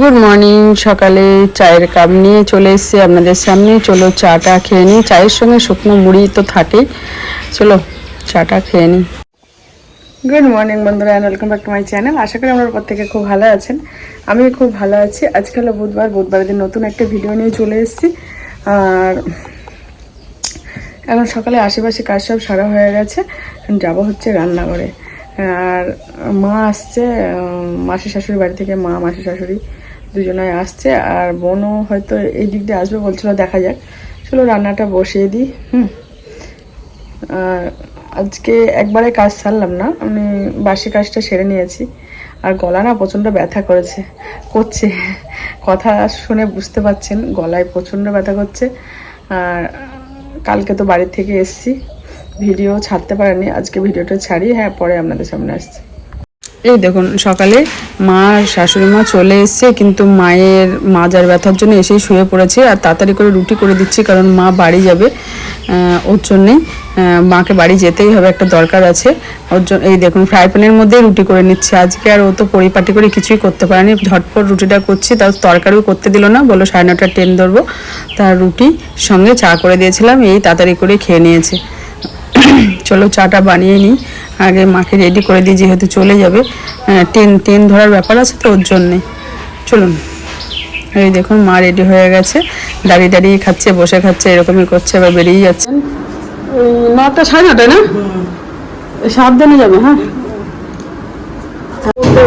Good morning সকালে চায়ের cup নিয়ে চলে এসেছি আপনাদের সামনে। চলো চাটা খেয়ে নিই। চায়ের সঙ্গে শুকনো মুড়ি তো থাকেই। চলো, চাটা খেয়ে নিই। গুড মর্নিং বন্ধুরা and welcome back to my channel আশা করি আমার প্রত্যেকে খুব ভালো আছেন। আমি খুব ভালো আছি। আজকাল বুধবার। বুধবারের দিন নতুন একটা ভিডিও নিয়ে চলে এসেছি। আর এখন সকালে আশেপাশে কাজ সব সারা হয়ে গেছে যাব হচ্ছে রান্নাঘরে। আর মা আসছে উম, মাসি শাশুড়ি বাড়ি থেকে মা মাসি শাশুড়ি দুজনাই আসছে আর বোনও হয়তো এই দিক দিয়ে আসবে বলছিল দেখা যাক। চলো রান্নাটা বসিয়ে দিই হুম। আর আজকে একবারে কাজ সারলাম না আমি বাসি কাজটা সেরে নিয়েছি। আর গলা না প্রচণ্ড ব্যথা করেছে করছে। কথা শুনে বুঝতে পারছেন গলায় প্রচণ্ড ব্যথা করছে। আর কালকে তো বাড়ির থেকে এসছি। ভিডিও ছাড়তে পারেনি, আজকে ভিডিওটা ছাড়ি হ্যাঁ পরে আপনাদের সামনে আসছি। এই দেখুন, সকালে মা শাশুড়ি মা চলে এসছে, কিন্তু মায়ের মাজার ব্যথার জন্য এসেই শুয়ে পড়েছে, আর তাড়াতাড়ি করে রুটি করে দিচ্ছি, কারণ মা বাড়ি যাবে ওর জন্যেই মাকে বাড়ি যেতেই হবে, একটা দরকার আছে। ওর জন্য এই দেখুন, ফ্রাই প্যানের মধ্যেই রুটি করে নিচ্ছে। আজকে আর ও তো পরিপাটি করে কিছুই করতে পারেনি। ঝটপট রুটিটা করছি তার তরকারিও করতে দিল না। বলো সাড়ে নটা ট্রেন ধরবো। তার রুটি সঙ্গে চা করে দিয়েছিলাম, এই তাড়াতাড়ি করে খেয়ে নিয়েছে। চলো চাটা বানিয়ে নিই। আগে মাকে রেডি করে দিই, যেহেতু চলে যাবে। ট্রেন ট্রেন ধরার ব্যাপার আছে তো ওর জন্যে। চলুন। এই দেখুন, মা রেডি হয়ে গেছে। দাঁড়িয়ে দাঁড়িয়ে খাচ্ছে, বসে খাচ্ছে, এরকমই করছে, এবার বেরিয়ে যাচ্ছে। নটা সাড়ে নটায় না? সাবধানে যাবে হ্যাঁ?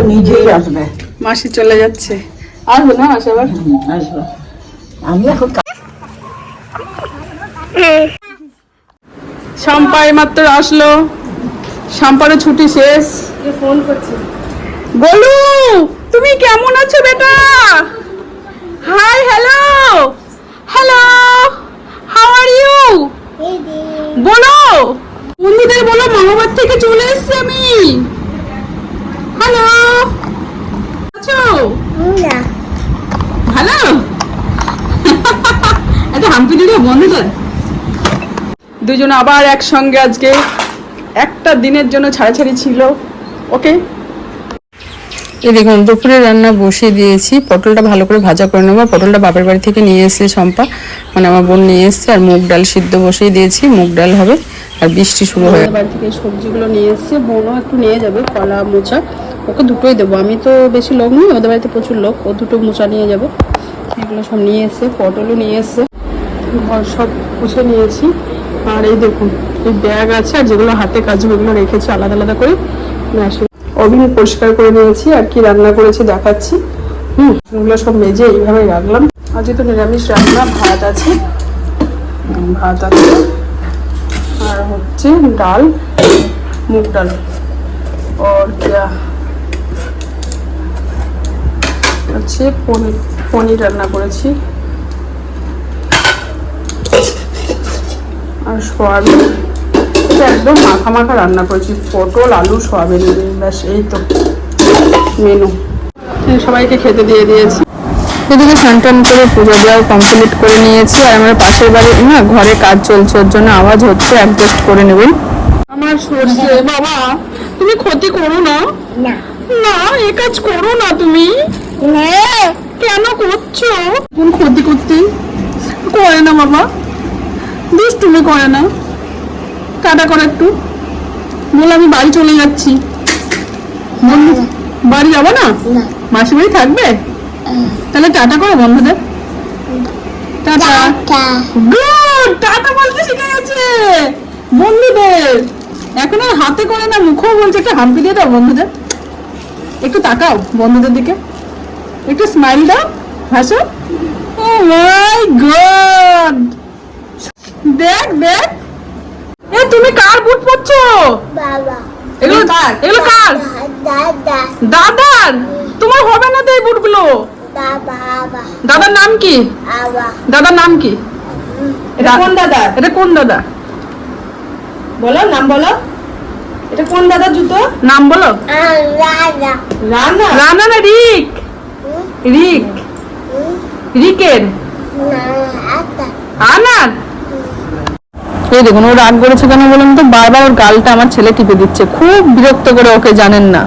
নিজেই আসবে। মাসি চলে যাচ্ছে। আসবে না মাসি আবার? আসবে। আমি এখন মাত্র আসলো। শম্পারও ছুটি শেষ। ফোন করছে? গোলু তুমি কেমন আছো বেটা? Hi hello. Hello how are you বলো বন্ধুদের বলো মামাবার থেকে চলে এসেছি আমি। হ্যালো আছো? ভালো? একটা হাম্পি বন্ধুদের দুজন আবার একসঙ্গে আজকে একটা দিনের জন্য ছাড়াছাড়ি ছিল। ওকে? এই দেখুন দুপুরে রান্না বসিয়ে দিয়েছি। পটলটা ভালো করে ভাজা করে নেব। পটলটা বাপের বাড়ি থেকে নিয়ে এসেছে শম্পা। মানে আমার বোন নিয়ে এসেছে আর মুগ ডাল সিদ্ধ বসিয়ে দিয়েছি। মুগ ডাল হবে আর বৃষ্টি শুরু হয়ে বাড়ি থেকে সবজিগুলো নিয়ে এসেছে, বোনও একটু নিয়ে যাবে, কলা, মোচা। ওকে দুটোই দেবো। আমি তো বেশি লোক নই, ওদের বাড়িতে প্রচুর লোক, ও দুটো মোচা নিয়ে যাবে। এগুলো সব নিয়ে এসছে, পটলও নিয়ে এসছে। ঘর সব মুছে নিয়েছি। আর এই দেখুন, এই ব্যাগ আছে, আর যেগুলো হাতে কাজ ওগুলো রেখেছি, আলাদা আলাদা করে মেশিন। ওভেন পরিষ্কার করে নিয়েছি, আর কি রান্না করেছি দেখাচ্ছি। হুম, ওগুলো সব মেজে এইভাবে রাখলাম। আজকে তো নিরামিষ রান্না, ভাত আছে। ভাত আছে। আর হচ্ছে ডাল মুগ ডাল और क्या হচ্ছে পনির পনির রান্না করেছি আর সয়াবিন এটা একদম মাখা মাখা রান্না করেছি পটল আলু সয়াবিন দিয়ে, ব্যাস এই তো মেনু সবাইকে খেতে দিয়ে দিয়েছি এদিকে স্নান টান করে পুজো দেওয়াও কমপ্লিট করে নিয়েছি। আর আমার পাশের বাড়ি না ঘরে কাজ চলছে ওর জন্য আওয়াজ হচ্ছে অ্যাডজাস্ট করে নেবেন। আমার সর্ষে বাবা তুমি ক্ষতি করো না। না। না এ কাজ করো না তুমি। কেন করছ? কোন ক্ষতি করতে? করে না বাবা। দুষ্টুমি করে না টাটা করে একটু। বলে আমি বাড়ি চলে যাচ্ছি। বাড়ি যাব না? না। মাসি বাড়ি থাকবে? তাহলে টাটা করো বন্ধুদের। টাটা। টা গুড টাটা বলতে শিখে গেছে। বন্ধুদের এখন আর হাতে করে না মুখও বলছে। একটা হাম্পি দিয়ে দাও বন্ধুদের। একটু তাকাও বন্ধুদের দিকে। একটু স্মাইল দাও হাসো। ও মাই গড দেখ দেখ। এ তুমি কার বুট পরছো? বাবা। এগুলো এগুলো কার? দাদা দাদার? তোমার হবে না তো এই বুটগুলো দাদার নাম কি? দাদার নাম কি? এটা কোন দাদা এটা কোন দাদা? বলো নাম বলো। এটা কোন দাদা জুতো? নাম বলো। রানা। রানা? না রিক। রিক। রিকের? না আতা। আনার? এই দেখুন ও রাগ করেছে কেন বলুন তো? বারবার ওর গালটা আমার ছেলে টিপে দিচ্ছে। খুব বিরক্ত করে ওকে জানেন না।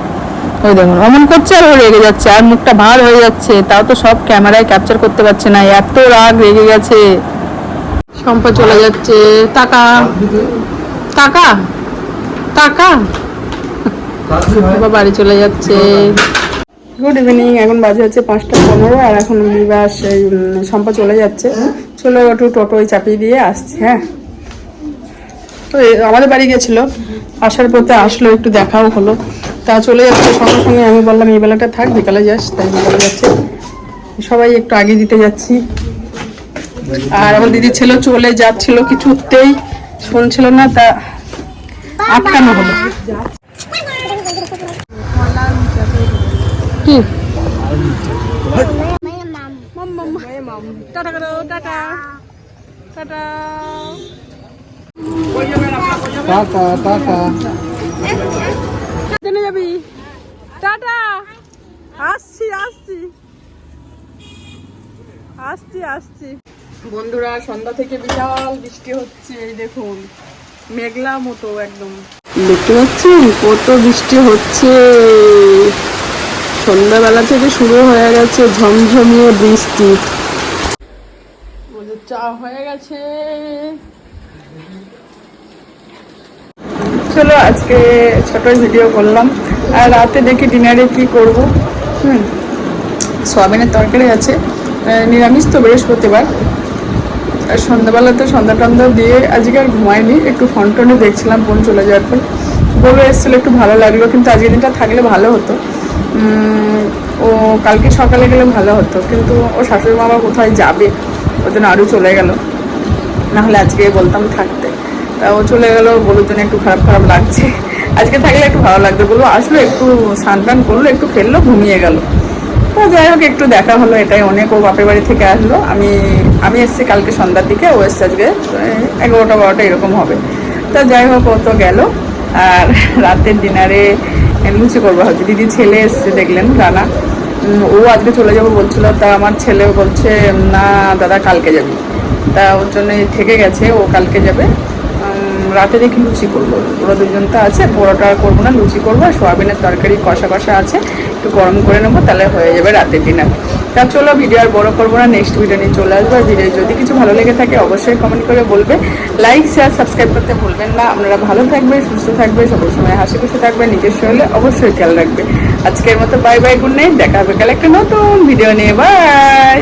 ওই দেখুন। অমন করছে আর ও রেগে যাচ্ছে, আর মুখটা ভার হয়ে যাচ্ছে। তাও তো সব ক্যামেরায় ক্যাপচার করতে পারছে না, এত রাগ রেগে গেছে। শম্পা চলে যাচ্ছে। টাকা। টাকা? টাকা? বাড়ি চলে যাচ্ছে। গুড ইভিনিং এখন বাজে হচ্ছে পাঁচটা পনেরো, আর এখন বিবাস শম্পা চলে যাচ্ছে। চলো একটু টোটোয় চাপিয়ে দিয়ে আসছে হ্যাঁ। তো আমাদের বাড়ি গেছিল। আসার পথে আসলো একটু দেখাও হলো। তা চলে যাচ্ছে সঙ্গে সঙ্গে আমি বললাম এই বেলাটা থাক বিকালে যাস। তাই বিকালে যাচ্ছে। সবাই একটু আগে দিতে যাচ্ছি। আর আমার দিদির ছেলে চলে যাচ্ছিল কিছুতেই শুনছিল না তা আটকানো হলো। কি? Tata tata. Tata. Tata tata. চলে যাবি? টাটা। আসছি আসছি। আসছি আসছি। বন্ধুরা সন্ধ্যা থেকে বিশাল বৃষ্টি হচ্ছে এই দেখুন। মেঘলা মতো একদম। দেখতে পাচ্ছেন? কত বৃষ্টি হচ্ছে। সন্ধ্যাবেলা থেকে শুরু হয়ে গেছে ঝমঝমিয়ে বৃষ্টি। চা হয়ে গেছে। চলো আজকে ছোট ভিডিও করলাম। আর রাতে দেখি ডিনারে কি করব। হুম, সোয়াবিনের তরকারি আছে। নিরামিষ তো বৃহস্পতিবার। আর সন্ধ্যাবেলা তো সন্ধ্যা টন্ধা দিয়ে আজকে আর ঘুমাইনি। একটু ফোন টোনে দেখছিলাম ফোন চলে যাওয়ার পর। বলে এসেছিল, একটু ভালো লাগল, কিন্তু আজকের দিনটা থাকলে ভালো হতো। ও কালকে সকালে গেলে ভালো হতো, কিন্তু ও শাশুড়ি মামা কোথায় যাবে? জন্য আরও চলে গেল। নাহলে আজকে বলতাম থাকতে। তা ও চলে গেল বলুর জন্য একটু খারাপ খারাপ লাগছে। আজকে থাকলে একটু ভালো লাগতো বলব আসলো, একটু স্নান টান করল, একটু খেললো, ঘুমিয়ে গেল। তো যাই হোক, একটু দেখা হলো, এটাই অনেক। ও বাপের বাড়ি থেকে আসলো। আমি আমি এসছি কালকে সন্ধ্যার দিকে, ও এসছে আজকে এগারোটা, বারোটা এরকম হবে। তা যাই হোক, ও তো গেল। আর রাতের ডিনারে লুচি করব হচ্ছে দিদি ছেলে এসছে, দেখলেন, রানা। ও আজকে চলে যাব বলছিল, তা আমার ছেলেও বলছে না, দাদা কালকে যাবি। তা ওর জন্য থেকে গেছে, ও কালকে যাবে। রাতে দেখি লুচি করব। ওরা দুজন তো আছে, পরোটা করব না, লুচি করব, আর সোয়াবিনের তরকারি কষা কষা আছে। একটু গরম করে নেব, তাহলে হয়ে যাবে রাতের ডিনার তা চলো ভিডিও আর বড় করব না নেক্সট ভিডিও নিয়ে চলে আসব। আর ভিডিও যদি কিছু ভালো লেগে থাকে, অবশ্যই কমেন্ট করে বলবে। লাইক শেয়ার সাবস্ক্রাইব করতে ভুলবেন না। আপনারা ভালো থাকবে সুস্থ থাকবে সব সময় হাসি খুশি থাকবে নিজের শরীরে অবশ্যই খেয়াল রাখবে। আজকের মতো বাই বাই গুড নাইট দেখা হবে কাল একটা নতুন ভিডিও নিয়ে। বাই